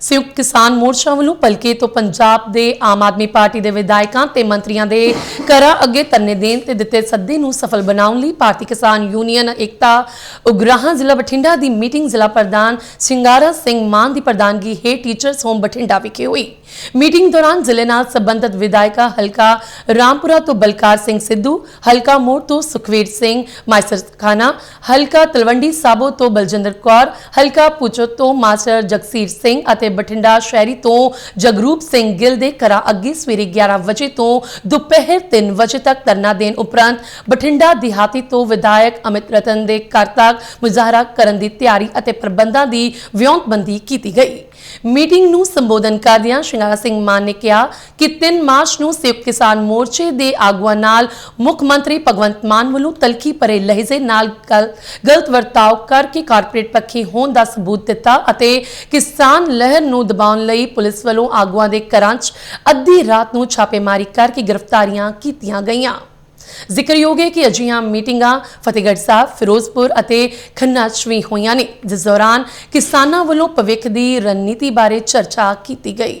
ਸੰਯੁਕਤ ਕਿਸਾਨ ਮੋਰਚਾ ਵੱਲੋਂ ਪਲਕੇ ਤੋਂ ਪੰਜਾਬ ਦੇ ਆਮ ਆਦਮੀ ਪਾਰਟੀ ਦੇ ਵਿਧਾਇਕਾਂ ਤੇ ਮੰਤਰੀਆਂ ਦੇ ਘਰਾਂ ਅੱਗੇ ਧਰਨੇ ਦੇਣ ਤੇ ਦਿੱਤੇ ਸੱਦੇ ਨੂੰ ਸਫਲ ਬਣਾਉਣ ਲਈ ਭਾਰਤੀ ਕਿਸਾਨ ਯੂਨੀਅਨ, ਏਕਤਾ, ਉਗਰਾਹਾਂ ਜ਼ਿਲ੍ਹਾ ਬਠਿੰਡਾ ਦੀ ਮੀਟਿੰਗ ਜ਼ਿਲ੍ਹਾ ਪ੍ਰਧਾਨ ਸਿੰਗਾਰਾ ਸਿੰਘ ਮਾਨ ਦੀ ਪ੍ਰਧਾਨਗੀ ਹੇਠ ਟੀਚਰਸ ਹੋਮ ਬਠਿੰਡਾ ਵਿਖੇ ਹੋਈ। ਮੀਟਿੰਗ ਦੌਰਾਨ ਜ਼ਿਲ੍ਹੇ ਨਾਲ ਸੰਬੰਧਿਤ ਵਿਧਾਇਕਾ ਹਲਕਾ ਰਾਮਪੁਰਾ ਤੋਂ ਬਲਕਾਰ ਸਿੰਘ ਸਿੱਧੂ, ਹਲਕਾ ਮੋੜ ਤੋਂ ਸੁਖਵੀਰ ਸਿੰਘ ਮਾਸਟਰ ਖਾਨਾ, ਹਲਕਾ ਤਲਵੰਡੀ ਸਾਬੋ ਤੋਂ ਬਲਜਿੰਦਰ ਕੌਰ, ਹਲਕਾ ਪੁਚੋ ਤੋਂ ਮਾਸਟਰ ਜਗਸੀਰ ਸਿੰਘ ਅਤੇ ਬਠਿੰਡਾ ਸ਼ਹਿਰੀ ਤੋਂ ਜਗਰੂਪ ਸਿੰਘ ਗਿੱਲ ਦੇ ਘਰਾਂ ਅੱਗੇ ਸਵੇਰੇ 11 ਵਜੇ ਤੋਂ ਦੁਪਹਿਰ 3 ਵਜੇ ਤੱਕ ਧਰਨਾ ਦੇਣ ਉਪਰੰਤ ਬਠਿੰਡਾ ਦਿਹਾਤੀ ਤੋਂ ਵਿਧਾਇਕ ਅਮਿਤ ਰਤਨ ਦੇ ਘਰ ਤੱਕ ਮੁਜ਼ਾਹਰਾ ਕਰਨ ਦੀ ਤਿਆਰੀ ਅਤੇ ਪ੍ਰਬੰਧਾਂ ਦੀ ਵਿਉਂਤਬੰਦੀ ਕੀਤੀ ਗਈ। ਮੀਟਿੰਗ ਨੂੰ ਸੰਬੋਧਨ ਕਰਦਿਆਂ ਸ਼ਿੰਗਾਰਾ ਸਿੰਘ ਮਾਨ ਨੇ ਕਿਹਾ ਕਿ 3 ਮਾਰਚ ਨੂੰ ਸੰਯੁਕਤ ਕਿਸਾਨ ਮੋਰਚੇ ਦੇ ਆਗੂਆਂ ਨਾਲ ਮੁੱਖ ਮੰਤਰੀ ਭਗਵੰਤ ਮਾਨ ਵੱਲੋਂ ਤਲਖੀ ਭਰੇ ਲਹਿਜੇ ਨਾਲ ਗਲਤ ਵਰਤਾਓ ਕਰਕੇ ਕਾਰਪੋਰੇਟ ਪੱਖੀ ਹੋਣ ਦਾ ਸਬੂਤ ਦਿੱਤਾ ਅਤੇ ਕਿਸਾਨ ਲਹਿਰ ਨੂੰ ਦਬਾਉਣ ਲਈ ਪੁਲਿਸ ਵੱਲੋਂ ਆਗੂਆਂ ਦੇ ਘਰਾਂ 'ਚ ਅੱਧੀ ਰਾਤ ਨੂੰ ਛਾਪੇਮਾਰੀ ਕਰਕੇ ਗ੍ਰਿਫਤਾਰੀਆਂ ਕੀਤੀਆਂ ਗਈਆਂ। ਜ਼ਿਕਰਯੋਗ ਹੈ ਕਿ ਅਜਿਹੀਆਂ ਮੀਟਿੰਗਾਂ ਫਤਿਹਗੜ੍ਹ ਸਾਹਿਬ, ਫਿਰੋਜ਼ਪੁਰ ਅਤੇ ਖੰਨਾ 'ਚ ਵੀ ਹੋਈਆਂ ਨੇ। ਜਿਸ ਦੌਰਾਨ ਕਿਸਾਨਾਂ ਵੱਲੋਂ ਭਵਿੱਖ ਦੀ ਰਣਨੀਤੀ ਬਾਰੇ ਚਰਚਾ ਕੀਤੀ ਗਈ।